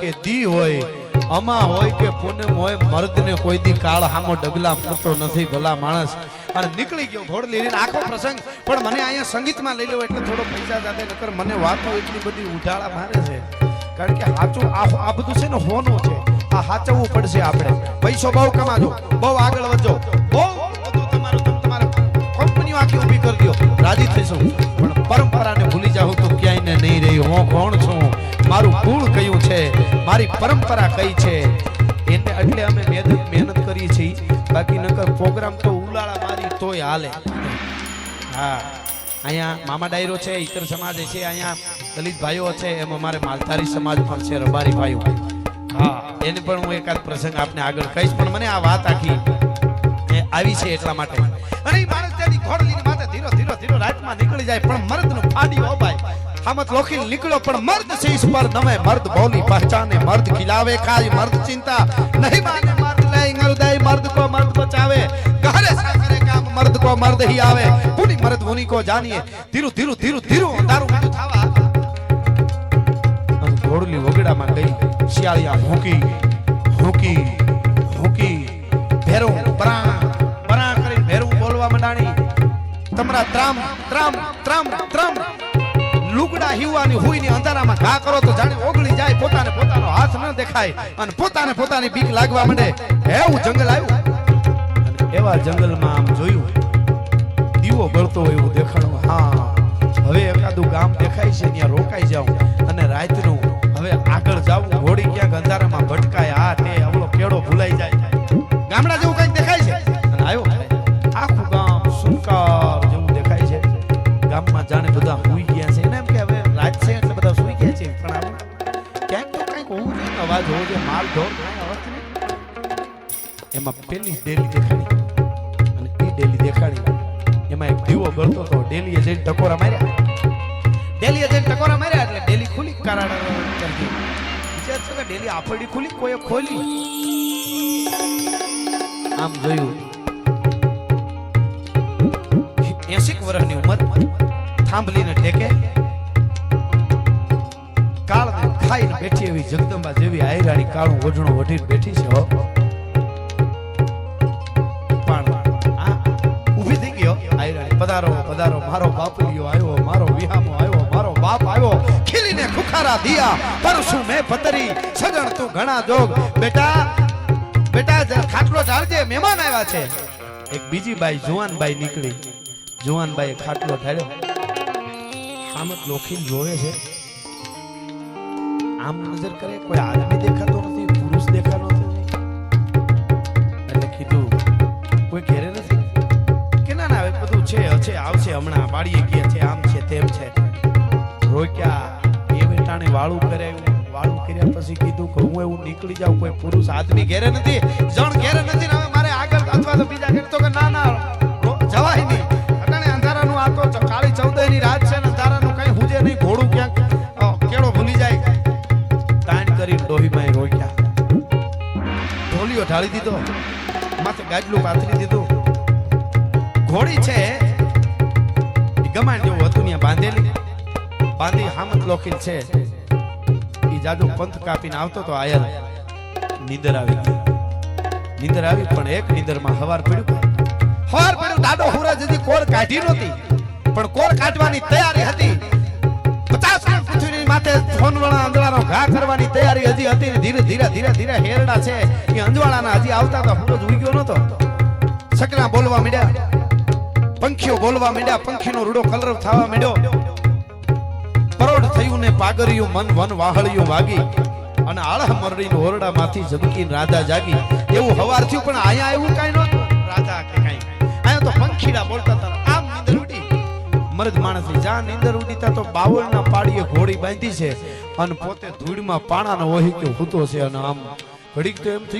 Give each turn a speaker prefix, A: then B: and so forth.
A: કે દી હોય, અમા હોય કે પૂનમ હોય, મર્દને કોઈ દી કાળ હામો ડગલા ફરતો નથી, ભલા માણસ. અને નીકળી ગયો ઘોડ લઈને આખો પ્રસંગ. પણ મને અહીંયા સંગીતમાં લઈ લો એટલે થોડો પૈસા સાથે નકર મને વાતો એટલી બધી ઉઠાળા મારે છે. કારણ કે સાચું આ બધું છે ને હોનું છે. આ સાચવવું પડશે આપણે. પૈસો બહુ કમાજો, બહુ આગળ વધજો. બહુ બધું તમારું તમ તમારે કંપનીઓ આખી ઊભી કરી દો. રાજી થઈશું. પણ પરંપરાને મારી પરંપરા કઈ છે? એને એટલે અમે મહેનત મહેનત કરીએ છીએ. બાકી નકર પ્રોગ્રામ તો ઉલાળા મારી તોય હાલે. હા. અહીંયા મામા ડાયરો છે ઇતર સમાજ છે, અહીંયા દલિત ભાઈઓ છે, એમ અમારે માલધારી સમાજ પણ છે, રબારી ભાઈઓ. હા. એને પણ હું એકાદ પ્રસંગ આપને આગળ કહીશ, પણ મને આ વાત આખી આવી છે એટલા માટે. અને ઈ ત્યાંથી ઘોડ લઈને માથે ધીરો ધીરો ધીરો રાતમાં નીકળી જાય, પણ મર્દનું ફાડી ઓબાય હામત લોખી નીકળો, પણ મર્દ શીશ પર નમે. મર્દ બોલી પહચાને, મર્દ ખિલાવે ખાય, મર્દ ચિંતા નહીં માને. મર્દ લે હૃદય, મર્દ કો મર્દ બચાવે. ઘરે સાસરે કામ, મર્દ કો મર્દ હી આવે. પુની મર્દ મુની કો જાનીએ ધીરુ ધીરુ ધીરુ ધીરુ, અંધારું બધું થાવા અને ઘોડલી વગડામાં ગઈ, શિયાળિયા ભૂકી ભૂકી ભૂકી. ભેરો કરી ભેરું બોલવા માંડાણી. તમારા ત્રામ ત્રામ ત્રામ ત્રામ. લુગડા હિવાની હુઈની અંધારામાં ઘા કરો તો જાણે ઓગળી જાય. પોતાને પોતાનો હાથ ન દેખાય અને પોતાને પોતાની બીક લાગવા માંડે. એવું જંગલ આવ્યું. અને એવા જંગલમાં આમ જોયું. દીવો બળતો હોય એવું દેખાણું હા, હવે એકાદું ગામ દેખાય છે, ત્યાં રોકાઈ જાઉં. અને રાતનું હવે આગળ જાવું ઘોડી ક્યાંક અંધારામાં અવાજ હોવો જોઈએ માલ ઢોર કાંઈ અવાજ નહીં. એમાં પેલી ડેલી દેખાડી અને એ ડેલી દેખાડી. એમાં એક દીવો બળતો હતો ડેલીએ જઈને ટકોરા માર્યા. ડેલીએ જઈને ટકોરા માર્યા એટલે ડેલી ખુલી કારાડા કરતી વિચાર છે કે ડેલી આફડી ખુલી કોઈએ ખોલી? આમ જોયું. એસી વર્ષની ઉંમર થાંભલીને ટેકે બેઠી એવી જગદંબા જેવી આયરાણી કાળું ઓઢણું ઓઢીને બેઠી છે, હો. ઊભી થઈ ગયો આયરાણી પધારો પધારો, મારો બાપલીઓ આવ્યો, મારો વિહામો આવ્યો, મારો બાપ આવ્યો. ખીલીને ખુખારા દિયા પરસુ મેં પતરી સગણ તું ઘણા જોગ. બેટા બેટા ખાટલો ઢાળજે, મહેમાન આવ્યા છે. એક બીજી બાઈ, જુવાનબાઈ નીકળી. જુવાનબાઈએ ખાટલો ઢાળ્યો. આમત લોખી જોવે છે. આમ નજર કરે, કોઈ આદમી દેખાતો નથી, પુરુષ દેખાતો નથી. એટલે કીધું, કોઈ ઘેરે નથી? કે ના ના બધું છે છે, આવશે હમણાં વાડીએ ગયા છે, આમ છે, તેમ છે. રોક્યા એ વેટાણે વાળું કરાવ્યું વાળું કર્યા પછી કીધું કે હું એવું નીકળી જાઉં, કોઈ પુરુષ આદમી ઘેરે નથી, જણ ઘેરે નથી હવે મારે આગળ અથવા તો બીજા ઘેર તો કે ના ના જવાય નહીં. ઢોલિયો ઢાળી દીધો. માથે ગાજલું પાથરી દીધું. ઘોડી છે. ગમાણ જેવું હતું ત્યાં બાંધેલી. બાંધી હામત લોખીલ છે. એ જાદુ પંથ કાપીને આવતો તો આયલ. નીંદર આવી નીંદર આવી પણ એક નીંદરમાં હવાર પડ્યું હવાર પડ્યું દાડો હુરા જતી કોર કાઢી નહોતી. પણ કોર કાઢવાની તૈયારી હતી. પચાસ મન વન વાહળિયું વાગી. અને આળહ મરડીનું ઓરડામાંથી ઝબકીને રાધા જાગી. એવું હવાર થયું, પણ અહીંયા એવું કાંઈ નહોતું. રાધા કે કાંઈ. તો પંખીડા બોલતા મરદ માણસની જાન નીંદર ઉડી તો તો બાવળના પાડીએ ઘોડી બાંધી છે. અને પોતે ધૂળમાં પાણાનો વહી કે હૂતો છે અને આમ ઘડીક તો એમ થઈ